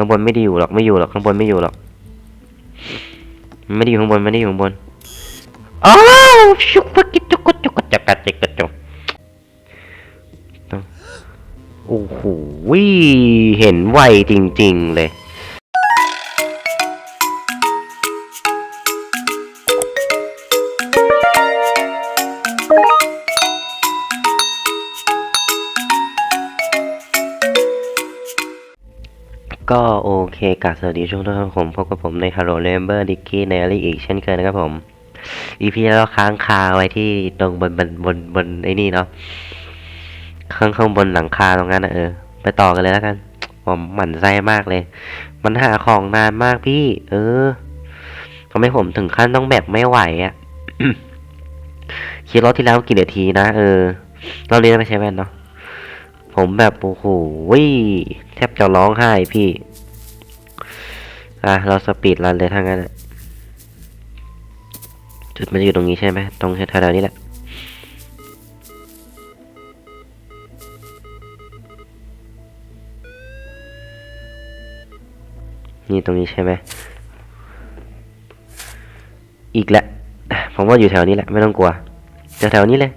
ข้างบนไม่ได้อยู่หรอกไม่อยู่หรอกข้างบนไม่อยู่หรอก ไม่ได้อยู่ข้างบนไม่ได้อยู่ข้างบนอ้าวชุกปะกิจุกจุกกจักกะจิกกะจุกโอ้โหเห็นไวจริง ๆ เลย ก็โอเคกับสวัสดีช่วงต้นของผมพบกับผมใน Hello Remember Dicky n a l y อีกเช่นเคยนะครับผม EP แล้วค้างคาไว้ที่ตรงบนบนบนบนไอ้นี่เนาะข้างข้างบนหลังคาตรงนั้นนะเออ ไปต่อกันเลยแล้วกัน ผมหมั่นไส้มากเลย มันหาของนานมากพี่ เออทำให้ผมถึงขั้นต้องแบกไม่ไหวอะ่ะคิดรถที่แล้วกี่นาทีนะเออ เราเรียนไม่ใช้แว่นเนาะ ผมแบบโอ้โหแทบจะร้องไห้พี่ อะ เราสปีดรันเลยทางนั้นอะจุดมันจะอยู่ตรงนี้ใช่ไหมตรงแถวๆนี้แหละนี่ตรงนี้ใช่ไหม อีกแล้วผมว่าอยู่แถวนี้แหละ ไม่ต้องกลัวแถวๆนี้เลย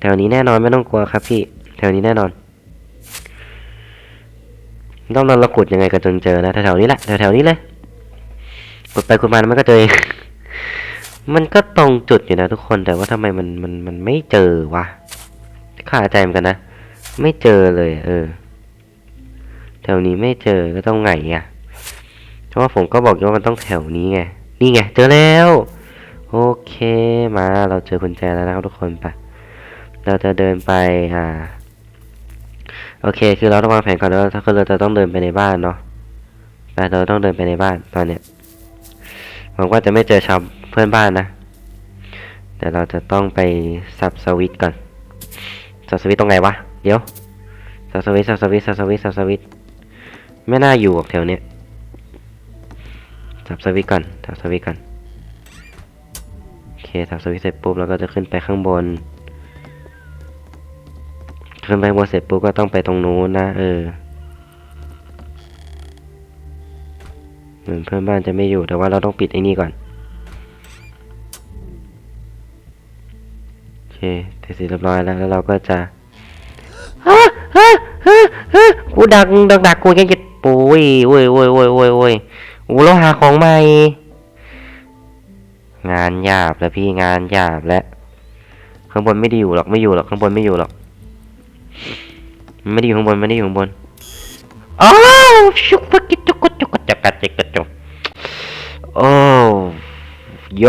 แถวนี้แน่นอนไม่ต้องกลัวครับพี่ แถวนี้แน่นอน ต้องนอนเรากดยังไงกันจนเจอนะแถวๆนี้แหละแถวๆนี้เลยกดไปกดมามันก็เจอเองมันก็ตรงจุดอยู่นะทุกคนแต่ว่าทำไมมันมันมันไม่เจอวะข้าใจเหมือนกันนะ ไม่เจอเลย เออ แถวนี้ไม่เจอก็ต้องไงอะเพราะว่าผมก็บอกว่ามันต้องแถวนี้ไงนี่ไงเจอแล้ว โอเคมาเราเจอกุญแจแล้วนะครับทุกคนไป เราจะเดินไปอ่าโอเค คือเราต้องวางแผนก่อนแล้วถ้าคือเราจะต้องเดินไปในบ้านเนาะแต่เราต้องเดินไปในบ้านตอนเนี้ยหวังว่าจะไม่เจอชาวเพื่อนบ้านนะแต่เราจะต้องไปสับสวิตก่อนสับสวิตตรงไหนวะเดี๋ยวสับสวิตสับสวิตสับสวิตสับสวิตไม่น่าอยู่หรอกแถวเนี้ยสับสวิตก่อนสับสวิตก่อนโอเคสับสวิตเสร็จปุ๊บเราก็จะขึ้นไปข้างบน ขึ้นไปบนเสร็จปุ๊บก็ต้องไปตรงนู้นนะ เออเหมือนเพื่อนบ้านจะไม่อยู่แต่ว่าเราต้องปิดไอ้นี่ก่อนโอเคเสร็จเรียบร้อยแล้วแล้วเราก็จะฮะฮะฮะกูดักดักดักกูยังจะปุ้ยโว้ยโว้ยโว้ยโว้ยโว้ยโอ้เราหาของใหม่งานหยาบแล้วพี่งานหยาบแล้วข้างบนไม่ได้อยู่หรอกไม่อยู่หรอกข้างบนไม่อยู่หรอก ไม่ได้อยู่ข้างบนไม่ได้อยู่ข้างบนอ้าวชุกปะกิจุกกจุกกจักกะจิกกะจุกโอ้โย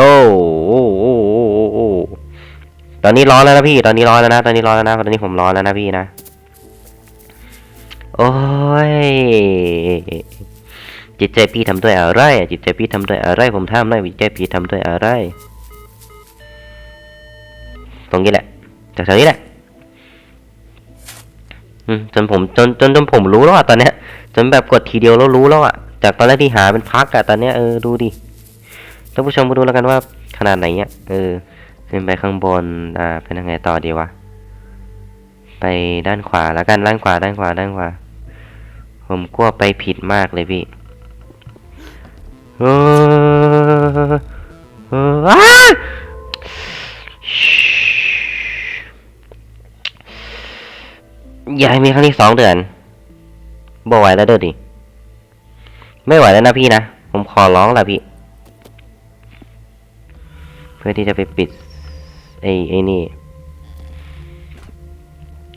โอ้โอ้โอ้โอ้โอ้ตอนนี้ร้อนแล้วนะพี่ ตอนนี้ร้อนแล้วนะ ตอนนี้ร้อนแล้วนะ ตอนนี้ผมร้อนแล้วนะพี่นะ โอ้ย จิตใจพี่ทำด้วยอะไรอะจิตใจพี่ทำด้วยอะไร ผมทำได้จิตใจพี่ทำด้วยอะไร ตรงนี้แหละจากแถวนี้แหละอืม จนผมจนจนจนผมรู้แล้วอะตอนเนี้ย จนแบบกดทีเดียวแล้วรู้แล้วอะจากตอนแรกที่หาเป็นพักอะตอนเนี้ยเออดูดิท่านผู้ชมมาดูแล้วกันว่าขนาดไหนอะเออขึ้นไปข้างบนอ่าเป็นยังไงต่อดีวะไปด้านขวาแล้วกันด้านขวาด้านขวาด้านขวาผมกลัวไปผิดมากเลยพี่เออเออ อย่าให้มีครั้งที่สองเดือนบ่ไหวแล้วเด้อดิ ไม่ไหวแล้วนะพี่นะ ผมขอร้องละพี่ เพื่อที่จะไปปิดไอ้ไอ้นี่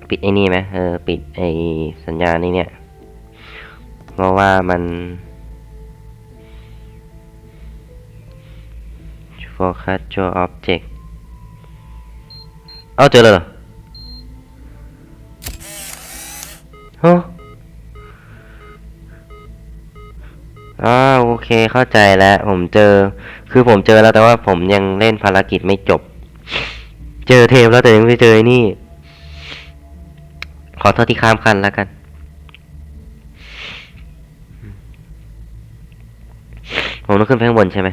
ปิดไอ้นี่ไหมเออ ปิดไอ้สัญญาณนี้เนี่ย เพราะว่ามัน focus your object เอาเจอเลยเหรอ ฮะอ่าโอเคเข้าใจแล้ว ผมเจอ คือผมเจอแล้วแต่ว่าผมยังเล่นภารกิจไม่จบ เจอเทปแล้วแต่ยังไม่เจอนี่ ขอโทษที่ข้ามคันแล้วกัน ผมต้องขึ้นไปข้างบนใช่ไหม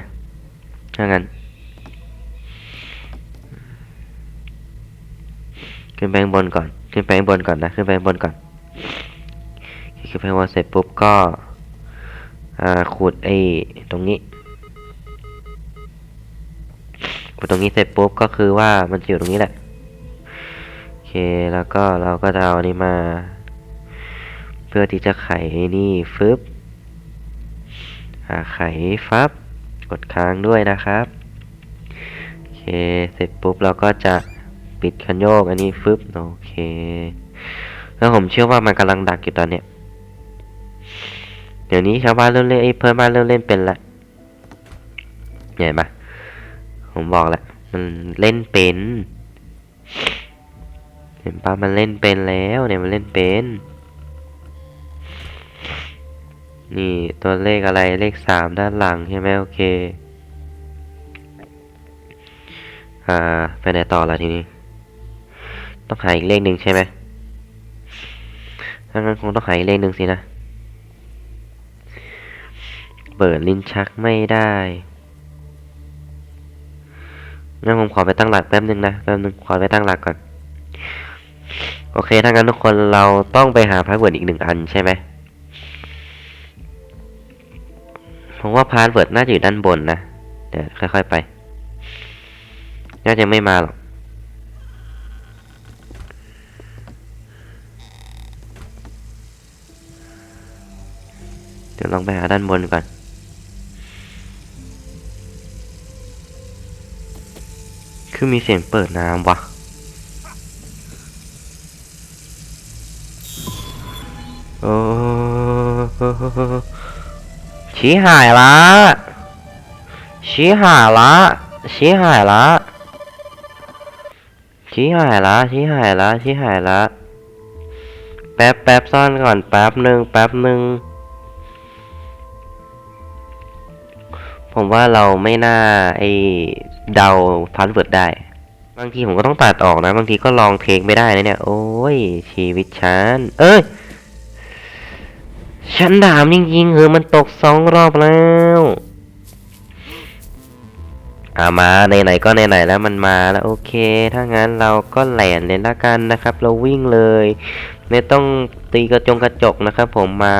ถ้างั้นขึ้นไปข้างบนก่อน ขึ้นไปข้างบนก่อนนะ ขึ้นไปข้างบนก่อน คลิปให้ว่าเสร็จปุ๊บก็ขุดไอ้ตรงนี้ขุดตรงนี้เสร็จปุ๊บก็คือว่ามันจะอยู่ตรงนี้แหละโอเคแล้วก็เราก็จะเอาอันนี้มา เพื่อที่จะไขนี่ฟึบไขฟับ กดค้างด้วยนะครับโอเคเสร็จปุ๊บเราก็จะปิดคันโยกอันนี้ฟึบโอเค แล้วผมเชื่อว่ามันกำลังดักอยู่ตอนเนี้ยเดี๋ยวนี้ชาวบ้านเริ่มเล่นไอ้เพื่อนบ้านเริ่มเล่นเป็นละเห็นปะผมบอกแล้วมันเล่นเป็น เห็นปะมันเล่นเป็นแล้วเนี่ยมันเล่นเป็น นี่ตัวเลขอะไรเลขสามด้านหลังใช่ไหมโอเคอ่าไปไหนต่อละทีนี้ ต้องหาอีกเลขหนึ่งใช่ไหมางั้นคงต้องหาอีกเลขหนึ่งสินะ เปิดลิ้นชักไม่ได้งั้นผมขอไปตั้งหลักแป๊บนึงนะแป๊บนึงขอไปตั้งหลักก่อน โอเคถ้างั้นทุกคนเราต้องไปหาพาสเวิร์ดอีกหนึ่งอันใช่ไหมผมว่าพาสเวิร์ดน่าจะอยู่ด้านบนนะ เดี๋ยวค่อย ๆ ไป น่าจะไม่มาหรอก ดี๋ยวลองไปหาด้านบนก่อน คือมีเสียงเปิดน้ำวะโอ้ชี้หายละชี้หายละชี้หายละชี้หายละชี้หายละชี้หายละแป๊บแป๊บซ่อนก่อนแป๊บหนึ่งแป๊บหนึ่ง ผมว่าเราไม่น่าไอเดาพาสเวิร์ดได้ บางทีผมก็ต้องตัดออกนะ บางทีก็ลองเทคไม่ได้นะเนี่ย โอ้ย ชีวิตฉัน เอ้ย ฉันถามจริงๆเออมันตกสองรอบแล้วอามาไหนๆก็ไหนๆแล้วมันมาแล้วโอเค ถ้างั้นเราก็แหลนเลยละกันนะครับ เราวิ่งเลย ไม่ต้องตีกระจงกระจกนะครับผมมา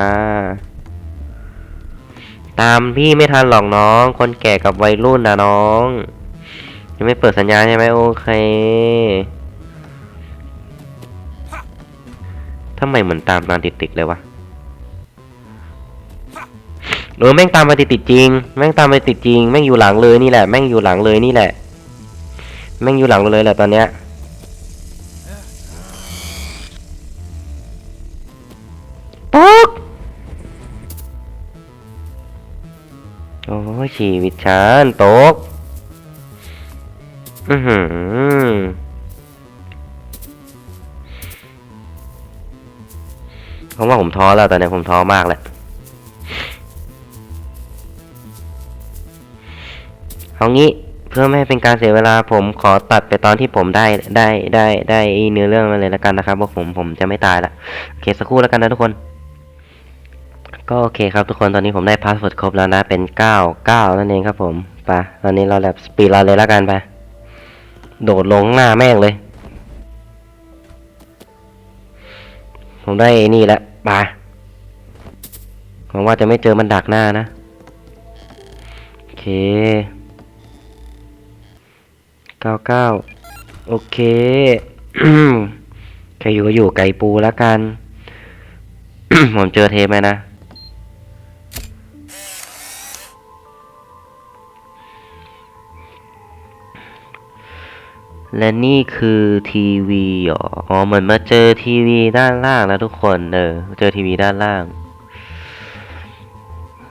ตามพี่ไม่ทันหรอกน้อง คนแก่กับวัยรุ่นนะน้อง ยังไม่เปิดสัญญาณใช่ไหมโอเคทำไมเหมือนตามมาติดๆเลยวะเออแม่งตามมาติดๆจริง แม่งตามมาติดจริง แม่งอยู่หลังเลยนี่แหละ แม่งอยู่หลังเลยนี่แหละ แม่งอยู่หลังเลยแหละตอนเนี้ย อ้ชีวิตฉันตก อือหือผมว่าผมท้อแล้วตอนนี้ผมท้อมากแหละเอางี้เพื่อไม่ให้เป็นการเสียเวลาผมขอตัดไปตอนที่ผมได้ได้ได้ได้เนื้อเรื่องมาเลยแล้วกันนะครับว่าผมผมจะไม่ตายละโอเคสักครู่แล้วกันนะทุกคน ก็โอเคครับทุกคนตอนนี้ผมได้พาสเวิร์ดครบแล้วนะ เป็นเก้าเก้านั่นเองครับผมไปตอนนี้เราแบบสปีดเราเลยแล้วกันไป โดดลงหน้าแม่งเลย ผมได้ไอ้นี่แล้วไปหวังว่าจะไม่เจอมันดักหน้านะ โอเคเก้าเก้าโอเคใครอยู่ก็อยู่ไก่ปูแล้วกัน ผมเจอเทปไหมนะ และนี่คือทีวีเหรออ๋อเหมือนมาเจอทีวีด้านล่างแล้วทุกคนเออเจอทีวีด้านล่าง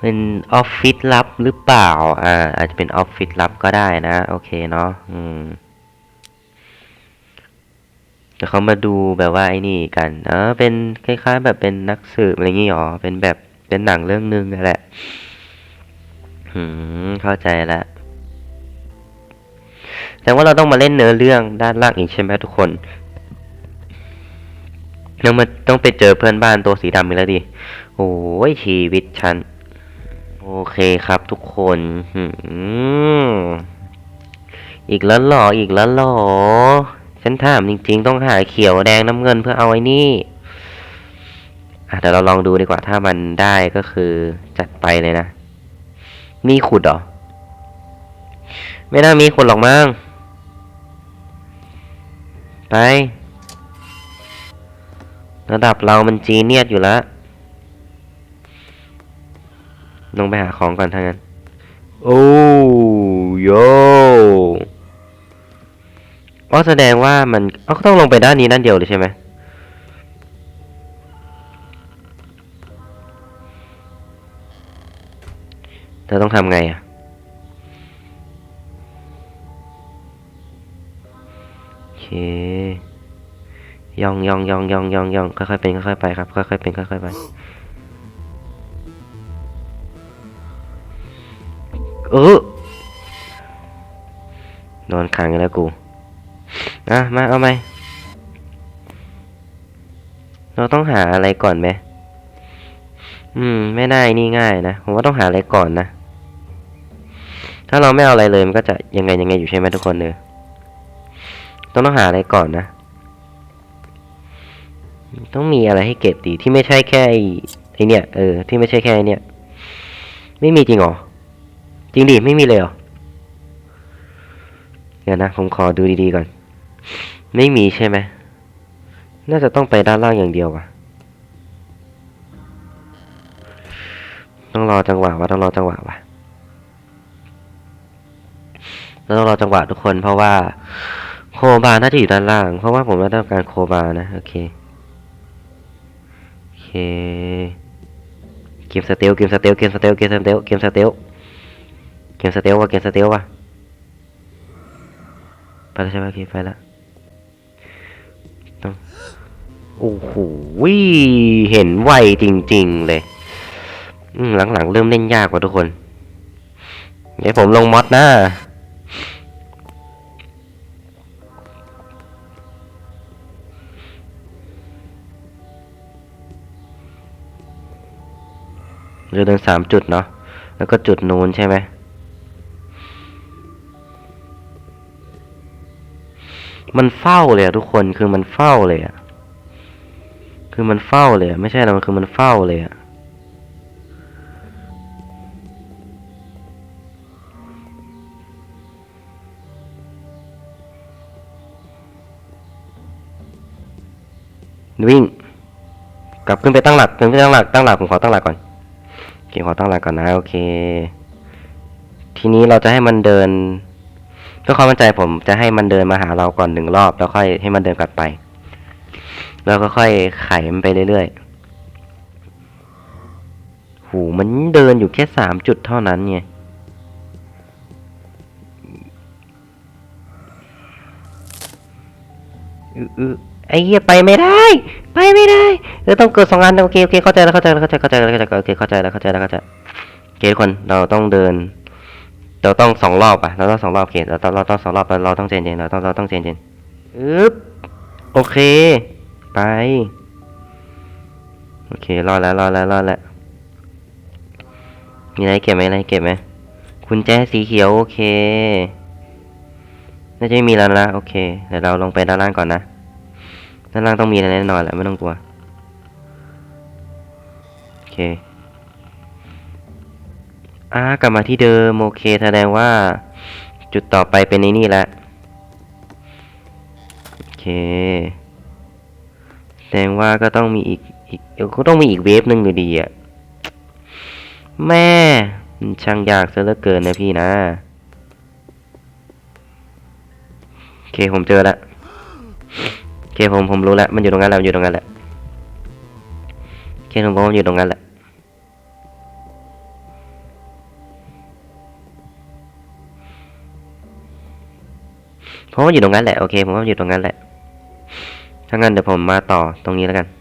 เป็นออฟฟิศลับหรือเปล่า อ่า อาจจะเป็นออฟฟิศลับก็ได้นะ โอเคเนาะอืมเดี๋ยวเขามาดูแบบว่าไอ้นี่กันเออเป็นคล้ายๆ แบบเป็นนักสืบอะไรอย่างงี้หรอเป็นแบบเป็นหนังเรื่องหนึงนั่นแหละ อืมเข้าใจแล้ว แต่ว่าเราต้องมาเล่นเนื้อเรื่องด้านล่างอีกใช่ไหมทุกคนยังมาต้องไปเจอเพื่อนบ้านตัวสีดำอีกแล้วดิ โอ้ยชีวิตฉัน โอเคครับทุกคนอีกแล้วหรอ อีกแล้วหรอ ฉันถามจริง ๆ ต้องหาเขียวแดงน้ำเงินเพื่อเอาไอ้นี่อะเดี๋ยวเราลองดูดีกว่าถ้ามันได้ก็คือจัดไปเลยนะ มีขุดหรอ ไม่น่ามีขุดหรอกมั้งไประดับเรามันจีเนียสอยู่แล้วลงไปหาของก่อนทางนั้น โอ้โยอ๋อแสดงว่ามันอ๋อก็ต้องลงไปด้านนี้ด้านเดียวเลยใช่ไหมเราต้องทำไงอะ ยองยองยองยองยองยองค่อยๆเป็นค่อยๆไปครับค่อยๆเป็นค่อยๆไปเออโดนขังกันแล้วกูอะมาเอาไหมเราต้องหาอะไรก่อนไหมอืม ไม่ได้นี่ง่ายนะผมว่าต้องหาอะไรก่อนนะถ้าเราไม่เอาอะไรเลยมันก็จะยังไงยังไงอยู่ใช่ไหมทุกคนเนอ ต้องต้องหาอะไรก่อนนะ ต้องมีอะไรให้เก็บดีที่ไม่ใช่แค่ไอ้เนี่ย เออ ที่ไม่ใช่แค่ไอ้เนี่ย ไม่มีจริงหรอ จริงดิ ไม่มีเลยเหรอ เดี๋ยวนะ ผมขอดูดีๆก่อน ไม่มีใช่ไหม น่าจะต้องไปด้านล่างอย่างเดียวว่ะ ต้องรอจังหวะว่าต้องรอจังหวะว่ะเราต้องรอจังหวะทุกคนเพราะว่า โคบาน่าจะอยู่ด้านล่าง เพราะว่าผมไม่ต้องการโคบานะ โอเค โอเค เกมสเตลเกมสเตลเกมสเตลเกมสเตลเกมสเตลเกมสเตลวะเกมสเตลวะไปแล้วใช่ไหมโอเคไปแล้วต้องโอ้โหเห็นไวจริง ๆ เลยหลังๆเริ่มเล่นยากกว่าทุกคนเดี๋ยวผมลงมอดนะ เราเดินสามจุดเนาะแล้วก็จุดนูนใช่ไหมมันเฝ้าเลยทุกคนคือมันเฝ้าเลยอะคือมันเฝ้าเลยไม่ใช่นะมันคือมันเฝ้าเลยอะวิ่ง กลับขึ้นไปตั้งหลักขึ้นไปตั้งหลักตั้งหลักผมขอตั้งหลักก่อน โอเคขอตั้งหลักก่อนนะ โอเค ทีนี้เราจะให้มันเดินเพื่อความมั่นใจผมจะให้มันเดินมาหาเราก่อนหนึ่งรอบ แล้วค่อยให้มันเดินกลับไป แล้วก็ค่อยไขมันไปเรื่อยๆ หูมันเดินอยู่แค่สามจุดเท่านั้นไงอืออือ ไอ้เหี้ยไปไม่ได้ ไปไม่ได้เออต้องเกิดสองอันโอเคโอเคเข้าใจแล้วเข้าใจแล้วเข้าใจเข้าใจแล้วเข้าใจโอเคเข้าใจแล้วเข้าใจแล้วเข้าใจโอเคทุกคนเราต้องเดิน เราต้องสองรอบอะเราต้องสองรอบโอเคเราต้องเราต้องสองรอบเราต้องเจนเจนเราต้องเราต้องเจนเจนอึ๊บโอเค ไปโอเครอดแล้วรอดแล้วรอดแล้วมีอะไรเก็บไหมอะไรเก็บไหมกุญแจสีเขียวโอเคน่าจะไม่มีแล้วนะโอเคเดี๋ยวเราลงไปด้านล่างก่อนนะ ด้านล่างต้องมีอะไรแน่นอนแหละไม่ต้องกลัวโอเคอ่ากลับมาที่เดิมโอเคแสดงว่า จุดต่อไปเป็นในนี่แล้วโอเคแสดงว่าก็ต้องมีอีกอีกเดี๋ยวก็ต้องมีอีกเวฟหนึ่งอยู่ดีอะแม่ช่างยากซะเหลือเกินนะพี่นะโอเคผมเจอแล้ว เคผมผมรู้แล้วมันอยู่ตรงนั้นแหละมันอยู่ตรงนั้นแหละโอเคผมบอกว่ามันอยู่ตรงนั้นแหละเพราะว่าอยู่ตรงนั้นแหละโอเคผมว่าอยู่ตรงนั้นแหละถ้างั้นเดี๋ยวผมมาต่อตรงนี้แล้วกัน